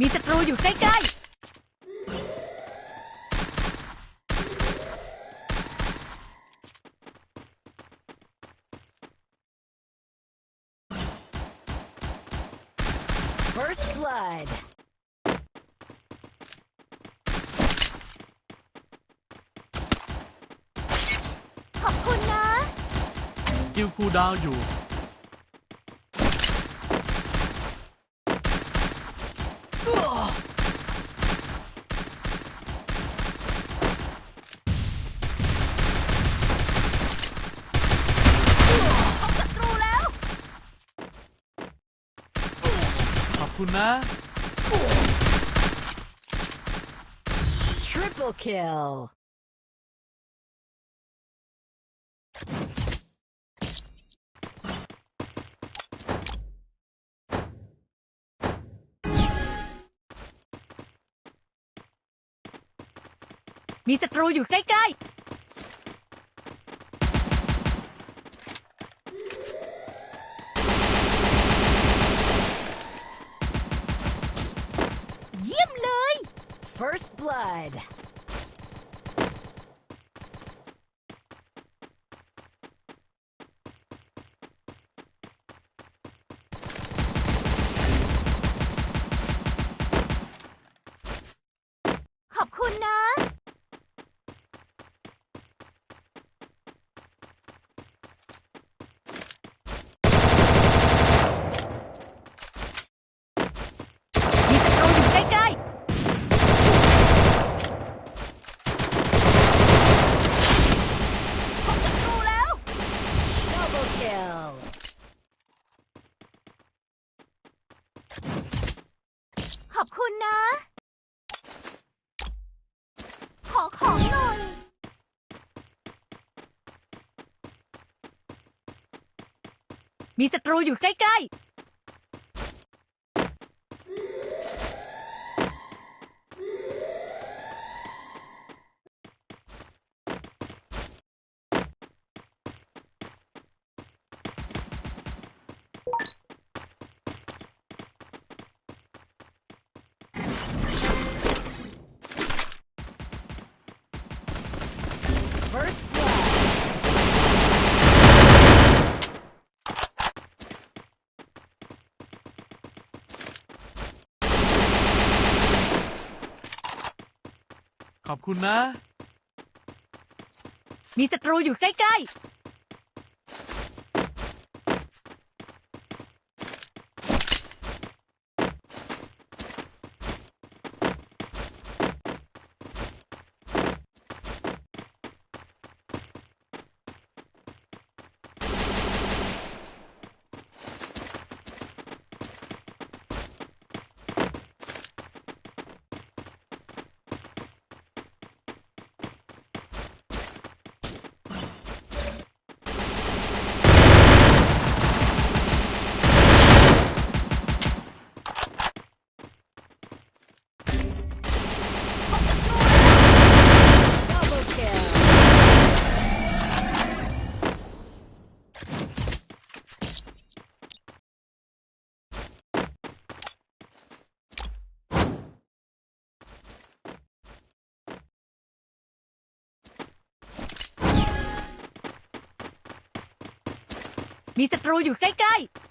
มีศัตรูอยู่ใกล้ๆ First blood ขอบคุณนะ กิลคูลดาวน์อยู่ พบศัตรูแล้ว ขอบ คุณนะ Triple kill มีศัตรูอยู่ใกล้ ๆ blood คุณนะ ขอของหน่อย มีศัตรูอยู่ใกล้ ๆ First blood ขอบคุณนะ มีศัตรูอยู่ใกล้ ๆ Double kill มีศัตรูอยู่ใกล้ๆ